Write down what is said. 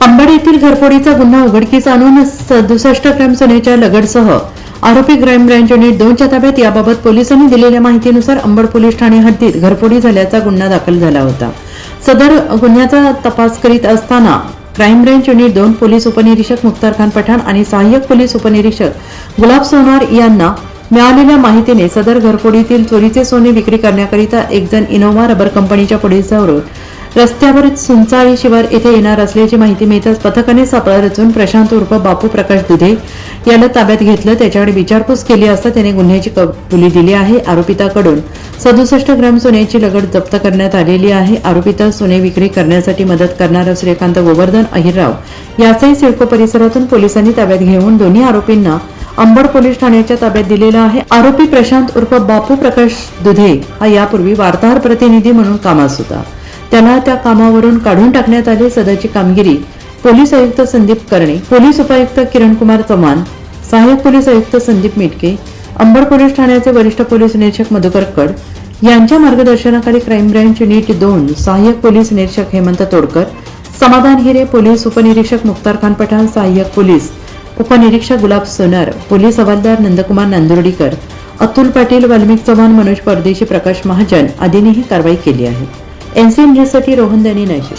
अंबड येथील घरफोडीचा गुन्हा उघडकीस आणून सदुसष्ट ग्रॅम सोन्याच्या लगडसह आरोपी क्राईम ब्रँच युनिट दोनच्या ताब्यात याबाबत पोलिसांनी दिलेल्या माहितीनुसार अंबड पोलीस ठाणे हद्दीत घरफोडी झाल्याचा गुन्हा दाखल झाला होता. सदर गुन्ह्याचा तपास करीत असताना क्राईम ब्रँच युनिट दोन पोलीस उपनिरीक्षक मुख्तार खान पठाण आणि सहाय्यक पोलीस उपनिरीक्षक गुलाब सोनार यांना मिळालेल्या माहितीने सदर घरफोडीतील चोरीचे सोने विक्री करण्याकरिता एक जण इनोव्हा रबर कंपनीच्या पुढे पोलिसावरून रस्त्यावर सुंचाळी शिवार येथे येणार असल्याची माहिती मिळताच पथकाने सापळा रचून प्रशांत उर्फ बापू प्रकाश दुधे याला ताब्यात घेतलं. त्याच्याकडे विचारपूस केली असता त्याने गुन्ह्याची कबुली दिली आहे. आरोपिताकडून सदुसष्ट ग्राम सोन्याची लगड जप्त करण्यात आलेली आहे. आरोपिता सोने विक्री करण्यासाठी मदत करणारा श्रीकांत गोवर्धन अहिरराव याचाही सिडको परिसरातून पोलिसांनी ताब्यात घेऊन दोन्ही आरोपींना अंबड पोलीस ठाण्याच्या ताब्यात दिलेला आहे. आरोपी प्रशांत उर्फ बापू प्रकाश दुधे हा यापूर्वी वार्ताहर प्रतिनिधी म्हणून कामास होता. त्याला त्या कामावरून काढून टाकण्यात आले सदरची कामगिरी. पोलीस आयुक्त संदीप कर्णे पोलीस उपायुक्त किरण कुमार चव्हाण सहाय्यक पोलीस आयुक्त संदीप मिटके अंबड पोलीस ठाण्याचे वरिष्ठ पोलीस निरीक्षक मधुकर कड यांच्या मार्गदर्शनाखाली क्राईम ब्रँच युनिट दोन सहाय्यक पोलीस निरीक्षक हेमंत तोडकर समाधान हिरे पोलीस उपनिरीक्षक मुख्तार खान पठाण सहाय्यक पोलीस उपनिरीक्षक गुलाब सोनार पोलीस हवालदार नंदकुमार नांदुर्डीकर अतुल पाटील वाल्मिक चव्हाण मनोज परदेशी प्रकाश महाजन आदींनी ही कारवाई केली आहे. एनसीएन न्यूजसाठी रोहन दनी नाशिक.